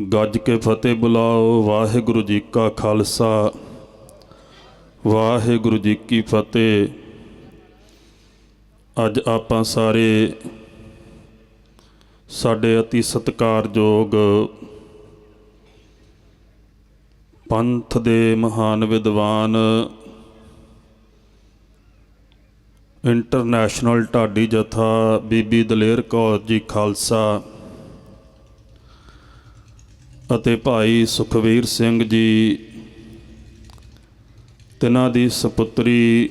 ਗੱਜ ਕੇ ਫਤਿਹ ਬੁਲਾਓ, ਵਾਹਿਗੁਰੂ ਜੀ ਕਾ ਖਾਲਸਾ। ਵਾਹਿਗੁਰੂ ਜੀ ਕੀ ਫਤਿਹ। ਅੱਜ ਆਪਾਂ ਸਾਰੇ ਸਾਡੇ ਅਤੀ ਸਤਿਕਾਰਯੋਗ ਪੰਥ ਦੇ ਮਹਾਨ ਵਿਦਵਾਨ ਇੰਟਰਨੈਸ਼ਨਲ ਢਾਡੀ ਜਥਾ ਬੀਬੀ ਦਲੇਰ ਕੌਰ ਜੀ ਖਾਲਸਾ। ਅਤੇ ਭਾਈ ਸੁਖਵੀਰ ਸਿੰਘ ਜੀ, ਤਿਨਾਂ ਦੀ ਸੁਪੁੱਤਰੀ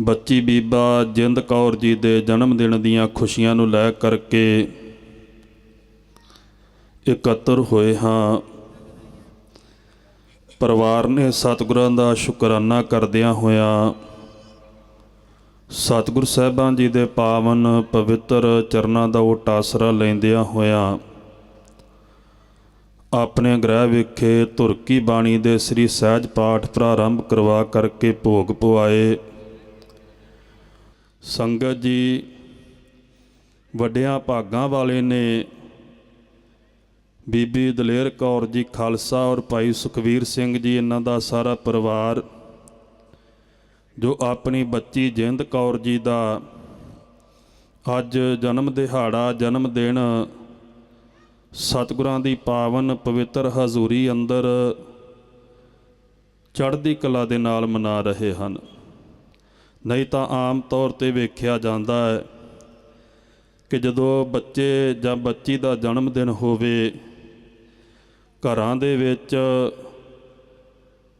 ਬੱਚੀ ਬੀਬਾ ਜਿੰਦ ਕੌਰ ਜੀ ਦੇ ਜਨਮ ਦਿਨ ਦੀਆਂ ਖੁਸ਼ੀਆਂ ਨੂੰ ਲੈ ਕਰਕੇ ਇਕੱਤਰ ਹੋਏ ਹਾਂ। ਪਰਿਵਾਰ ਨੇ ਸਤਿਗੁਰਾਂ ਦਾ ਸ਼ੁਕਰਾਨਾ ਕਰਦਿਆਂ ਹੋਇਆਂ ਸਤਿਗੁਰ ਸਾਹਿਬਾਂ ਜੀ ਦੇ ਪਾਵਨ ਪਵਿੱਤਰ ਚਰਨਾਂ ਦਾ ਉਹ ਟਾਸਰਾ ਲੈਂਦਿਆਂ ਹੋਇਆਂ ਆਪਣੇ ਗ੍ਰਹਿ ਵਿਖੇ ਤੁਰਕੀ ਬਾਣੀ ਦੇ ਸ੍ਰੀ ਸਹਿਜ ਪਾਠ ਪ੍ਰਾਰੰਭ ਕਰਵਾ ਕਰਕੇ ਭੋਗ ਪਵਾਏ। ਸੰਗਤ ਜੀ, ਵੱਡਿਆਂ ਭਾਗਾਂ ਵਾਲੇ ਨੇ ਬੀਬੀ ਦਲੇਰ ਕੌਰ ਜੀ ਖਾਲਸਾ ਔਰ ਭਾਈ ਸੁਖਵੀਰ ਸਿੰਘ ਜੀ, ਇਹਨਾਂ ਦਾ ਸਾਰਾ ਪਰਿਵਾਰ, ਜੋ ਆਪਣੀ ਬੱਚੀ ਜਿੰਦ ਕੌਰ ਜੀ ਦਾ ਅੱਜ ਜਨਮ ਦਿਹਾੜਾ, ਜਨਮ ਦਿਨ ਸਤਿਗੁਰਾਂ ਦੀ ਪਾਵਨ ਪਵਿੱਤਰ ਹਜ਼ੂਰੀ ਅੰਦਰ ਚੜ੍ਹਦੀ ਕਲਾ ਦੇ ਨਾਲ ਮਨਾ ਰਹੇ ਹਨ। ਨਹੀਂ ਤਾਂ ਆਮ ਤੌਰ ਤੇ ਵੇਖਿਆ ਜਾਂਦਾ ਹੈ ਕਿ ਜਦੋਂ ਬੱਚੇ ਜਾਂ ਬੱਚੀ ਦਾ ਜਨਮ ਦਿਨ ਹੋਵੇ, ਘਰਾਂ ਦੇ ਵਿੱਚ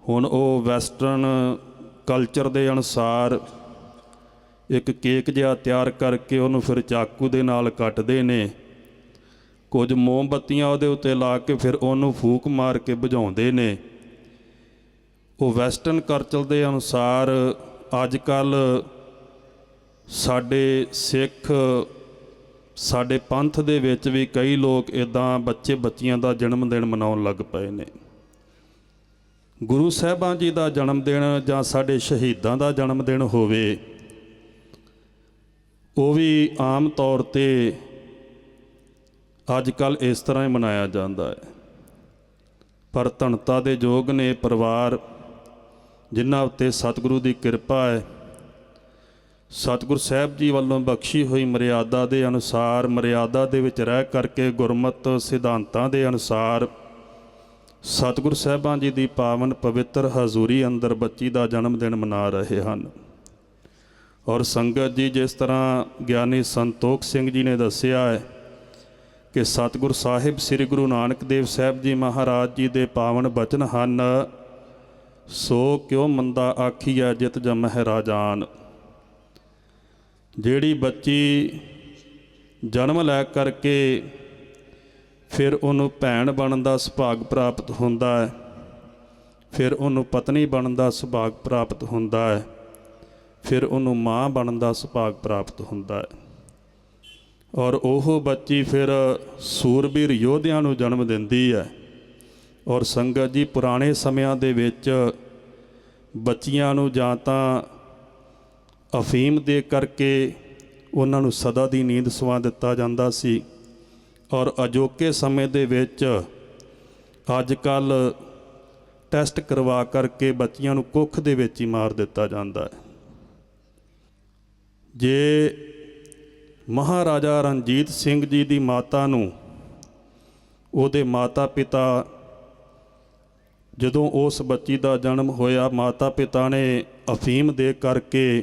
ਹੁਣ ਉਹ ਵੈਸਟਰਨ ਕਲਚਰ ਦੇ ਅਨੁਸਾਰ ਇੱਕ ਕੇਕ ਜਿਹਾ ਤਿਆਰ ਕਰਕੇ ਉਹਨੂੰ ਫਿਰ ਚਾਕੂ ਦੇ ਨਾਲ ਕੱਟਦੇ ਨੇ। ਕੁਝ ਮੋਮਬੱਤੀਆਂ ਉਹਦੇ ਉੱਤੇ ਲਾ ਕੇ ਫਿਰ ਉਹਨੂੰ ਫੂਕ ਮਾਰ ਕੇ ਬੁਝਾਉਂਦੇ ਨੇ। ਉਹ ਵੈਸਟਰਨ ਕਲਚਰ ਦੇ ਅਨੁਸਾਰ ਅੱਜ ਕੱਲ ਸਾਡੇ ਸਿੱਖ, ਸਾਡੇ ਪੰਥ ਦੇ ਵਿੱਚ ਵੀ ਕਈ ਲੋਕ ਇਦਾਂ ਬੱਚੇ ਬੱਚੀਆਂ ਦਾ ਜਨਮ ਦਿਨ ਮਨਾਉਣ ਲੱਗ ਪਏ ਨੇ। ਗੁਰੂ ਸਾਹਿਬਾਂ ਜੀ ਦਾ ਜਨਮ ਦਿਨ ਜਾਂ ਸਾਡੇ ਸ਼ਹੀਦਾਂ ਦਾ ਜਨਮ ਦਿਨ ਹੋਵੇ, ਉਹ ਵੀ ਆਮ ਤੌਰ ਤੇ ਅੱਜ ਕੱਲ ਇਸ ਤਰ੍ਹਾਂ ਹੀ ਮਨਾਇਆ ਜਾਂਦਾ ਹੈ। ਪਰ ਧਨਤਾ ਦੇ ਯੋਗ ਨੇ ਪਰਿਵਾਰ ਜਿਨ੍ਹਾਂ ਉੱਤੇ ਸਤਿਗੁਰੂ ਦੀ ਕਿਰਪਾ ਹੈ, ਸਤਿਗੁਰ ਸਾਹਿਬ ਜੀ ਵੱਲੋਂ ਬਖਸ਼ੀ ਹੋਈ ਮਰਿਆਦਾ ਦੇ ਅਨੁਸਾਰ, ਮਰਿਆਦਾ ਦੇ ਵਿੱਚ ਰਹਿ ਕਰਕੇ ਗੁਰਮਤ ਸਿਧਾਂਤਾਂ ਦੇ ਅਨੁਸਾਰ ਸਤਿਗੁਰ ਸਾਹਿਬਾਂ ਜੀ ਦੀ ਪਾਵਨ ਪਵਿੱਤਰ ਹਜ਼ੂਰੀ ਅੰਦਰ ਬੱਚੀ ਦਾ ਜਨਮ ਦਿਨ ਮਨਾ ਰਹੇ ਹਨ। ਔਰ ਸੰਗਤ ਜੀ ਜਿਸ ਤਰ੍ਹਾਂ ਗਿਆਨੀ ਸੰਤੋਖ ਸਿੰਘ ਜੀ ਨੇ ਦੱਸਿਆ ਹੈ ਕਿ ਸਤਿਗੁਰ ਸਾਹਿਬ ਸ੍ਰੀ ਗੁਰੂ ਨਾਨਕ ਦੇਵ ਸਾਹਿਬ ਜੀ ਮਹਾਰਾਜ ਜੀ ਦੇ ਪਾਵਨ ਬਚਨ ਹਨ, ਸੋ ਕਿਉ ਮੰਦਾ ਆਖੀਐ ਜਿਤ ਜਮਹਿ ਰਾਜਾਨ। ਜਿਹੜੀ ਬੱਚੀ ਜਨਮ ਲੈ ਕਰਕੇ ਫਿਰ ਉਹਨੂੰ ਭੈਣ ਬਣਨ ਦਾ ਸੁਭਾਗ ਪ੍ਰਾਪਤ ਹੁੰਦਾ ਹੈ, ਫਿਰ ਉਹਨੂੰ ਪਤਨੀ ਬਣਨ ਦਾ ਸੁਭਾਗ ਪ੍ਰਾਪਤ ਹੁੰਦਾ ਹੈ, ਫਿਰ ਉਹਨੂੰ ਮਾਂ ਬਣਨ ਦਾ ਸੁਭਾਗ ਪ੍ਰਾਪਤ ਹੁੰਦਾ ਹੈ। ਔਰ ਉਹ ਬੱਚੀ ਫਿਰ ਸੂਰਬੀਰ ਯੋਧਿਆਂ ਨੂੰ ਜਨਮ ਦਿੰਦੀ ਹੈ। ਔਰ ਸੰਗਤ ਜੀ, ਪੁਰਾਣੇ ਸਮਿਆਂ ਦੇ ਵਿੱਚ ਬੱਚੀਆਂ ਨੂੰ ਜਾਂ ਤਾਂ ਅਫੀਮ ਦੇ ਕਰਕੇ ਉਹਨਾਂ ਨੂੰ ਸਦਾ ਦੀ ਨੀਂਦ ਸਵਾ ਦਿੱਤਾ ਜਾਂਦਾ ਸੀ। ਔਰ ਅਜੋਕੇ ਸਮੇਂ ਦੇ ਵਿੱਚ ਅੱਜ ਕੱਲ ਟੈਸਟ ਕਰਵਾ ਕਰਕੇ ਬੱਚੀਆਂ ਨੂੰ ਕੁੱਖ ਦੇ ਵਿੱਚ ਹੀ ਮਾਰ ਦਿੱਤਾ ਜਾਂਦਾ ਹੈ। ਜੇ ਮਹਾਰਾਜਾ ਰਣਜੀਤ ਸਿੰਘ ਜੀ ਦੀ ਮਾਤਾ ਨੂੰ, ਉਹਦੇ ਮਾਤਾ ਪਿਤਾ ਜਦੋਂ ਉਸ ਬੱਚੀ ਦਾ ਜਨਮ ਹੋਇਆ ਮਾਤਾ ਪਿਤਾ ਨੇ ਅਫੀਮ ਦੇ ਕਰਕੇ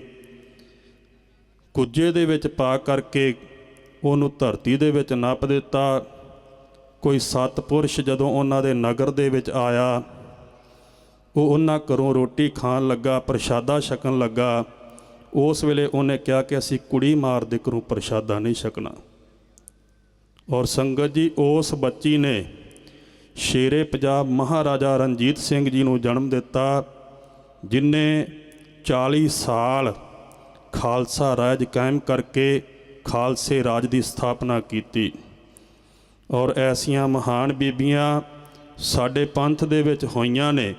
ਕੁੱਜੇ ਦੇ ਵਿੱਚ ਪਾ ਕਰਕੇ ਉਹਨੂੰ ਧਰਤੀ ਦੇ ਵਿੱਚ ਨੱਪ ਦਿੱਤਾ। ਕੋਈ ਸਤਪੁਰਸ਼ ਜਦੋਂ ਉਹਨਾਂ ਦੇ ਨਗਰ ਦੇ ਵਿੱਚ ਆਇਆ, ਉਹ ਉਹਨਾਂ ਘਰੋਂ ਰੋਟੀ ਖਾਣ ਲੱਗਾ, ਪ੍ਰਸ਼ਾਦਾ ਛਕਣ ਲੱਗਾ। ਉਸ ਵੇਲੇ ਉਹਨੇ ਕਿਹਾ ਕਿ ਅਸੀਂ ਕੁੜੀ ਮਾਰ ਦੇ ਘਰੋਂ ਪ੍ਰਸ਼ਾਦਾ ਨਹੀਂ ਛਕਣਾ। ਔਰ ਸੰਗਤ ਜੀ, ਉਸ ਬੱਚੀ ਨੇ ਸ਼ੇਰੇ ਪੰਜਾਬ ਮਹਾਰਾਜਾ ਰਣਜੀਤ ਸਿੰਘ ਜੀ ਨੂੰ ਜਨਮ ਦਿੱਤਾ, ਜਿਨੇ 40 ਸਾਲ ਖਾਲਸਾ ਰਾਜ ਕਾਇਮ ਕਰਕੇ ਖਾਲਸੇ ਰਾਜ ਦੀ ਸਥਾਪਨਾ ਕੀਤੀ। ਔਰ ਐਸੀਆਂ ਮਹਾਨ ਬੀਬੀਆਂ ਸਾਡੇ ਪੰਥ ਦੇ ਵਿੱਚ ਹੋਈਆਂ ਨੇ,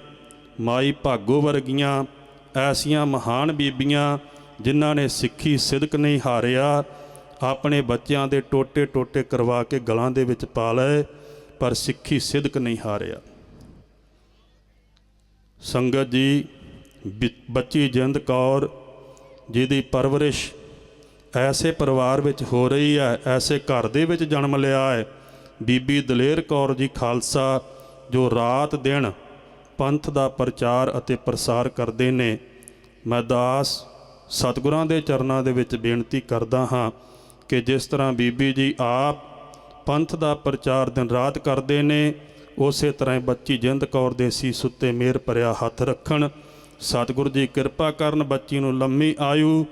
ਮਾਈ ਭਾਗੋ ਵਰਗੀਆਂ ਐਸੀਆਂ ਮਹਾਨ ਬੀਬੀਆਂ ਜਿਨ੍ਹਾਂ ਨੇ ਸਿੱਖੀ ਸਿਦਕ ਨਹੀਂ ਹਾਰਿਆ, ਆਪਣੇ ਬੱਚਿਆਂ ਦੇ ਟੋਟੇ ਟੋਟੇ ਕਰਵਾ ਕੇ ਗਲਾਂ ਦੇ ਵਿੱਚ ਪਾ ਲਏ, ਪਰ ਸਿੱਖੀ ਸਿਦਕ ਨਹੀਂ ਹਾਰਿਆ। ਸੰਗਤ ਜੀ, ਬਿ- ਬੱਚੀ ਜਿੰਦ ਕੌਰ ਜਿਹਦੀ ਪਰਵਰਿਸ਼ ਐਸੇ ਪਰਿਵਾਰ ਵਿੱਚ ਹੋ ਰਹੀ ਹੈ, ਐਸੇ ਘਰ ਦੇ ਵਿੱਚ ਜਨਮ ਲਿਆ ਹੈ, ਬੀਬੀ ਦਲੇਰ ਕੌਰ ਜੀ ਖਾਲਸਾ, ਜੋ ਰਾਤ ਦਿਨ ਪੰਥ ਦਾ ਪ੍ਰਚਾਰ ਅਤੇ ਪ੍ਰਸਾਰ ਕਰਦੇ ਨੇ, ਮੈਂ ਦਾਸ ਸਤਿਗੁਰਾਂ ਦੇ ਚਰਨਾਂ ਦੇ ਵਿੱਚ ਬੇਨਤੀ ਕਰਦਾ ਹਾਂ ਕਿ ਜਿਸ ਤਰ੍ਹਾਂ ਬੀਬੀ ਜੀ ਆਪ ਪੰਥ ਦਾ ਪ੍ਰਚਾਰ ਦਿਨ ਰਾਤ ਕਰਦੇ ਨੇ, ਉਸੇ ਤਰ੍ਹਾਂ ਬੱਚੀ ਜਿੰਦ ਕੌਰ ਦੇ ਸੀਸ ਉੱਤੇ ਮੇਰ ਭਰਿਆ ਹੱਥ ਰੱਖਣ। ਸਤਿਗੁਰੂ ਜੀ ਕਿਰਪਾ ਕਰਨ ਬੱਚੀ ਨੂੰ ਲੰਮੀ ਆਯੂ।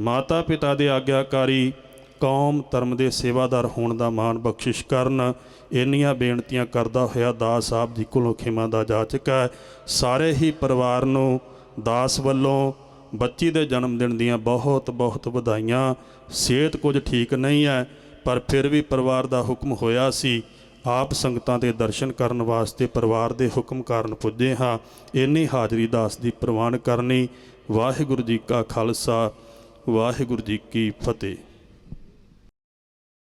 ਮਾਤਾ ਪਿਤਾ ਦੇ ਆਗਿਆਕਾਰੀ, ਕੌਮ, ਧਰਮ ਦੇ ਸੇਵਾਦਾਰ ਹੋਣ ਦਾ ਮਾਣ ਬਖਸ਼ਿਸ਼ ਕਰਨ। ਇੰਨੀਆਂ ਬੇਨਤੀਆਂ ਕਰਦਾ ਹੋਇਆ ਦਾਸ ਸਾਹਿਬ ਜੀ ਕੋਲੋਂ ਖਿਮਾ ਦਾ ਜਾਚਕ ਹੈ। ਸਾਰੇ ਹੀ ਪਰਿਵਾਰ ਨੂੰ ਦਾਸ ਵੱਲੋਂ ਬੱਚੀ ਦੇ ਜਨਮ ਦਿਨ ਦੀਆਂ ਬਹੁਤ ਬਹੁਤ ਵਧਾਈਆਂ। ਸਿਹਤ ਕੁਝ ਠੀਕ ਨਹੀਂ ਹੈ, ਪਰ ਫਿਰ ਵੀ ਪਰਿਵਾਰ ਦਾ ਹੁਕਮ ਹੋਇਆ ਸੀ। ਆਪ ਸੰਗਤਾਂ ਦੇ ਦਰਸ਼ਨ ਕਰਨ ਵਾਸਤੇ ਪਰਿਵਾਰ ਦੇ ਹੁਕਮ ਕਾਰਨ ਪੁੱਜੇ ਹਾਂ। ਇੰਨੀ ਹਾਜ਼ਰੀ ਦਾਸ ਦੀ ਪ੍ਰਵਾਨ ਕਰਨੀ। ਵਾਹਿਗੁਰੂ ਜੀ ਕਾ ਖਾਲਸਾ, ਵਾਹਿਗੁਰੂ ਜੀ ਕੀ ਫਤਿਹ।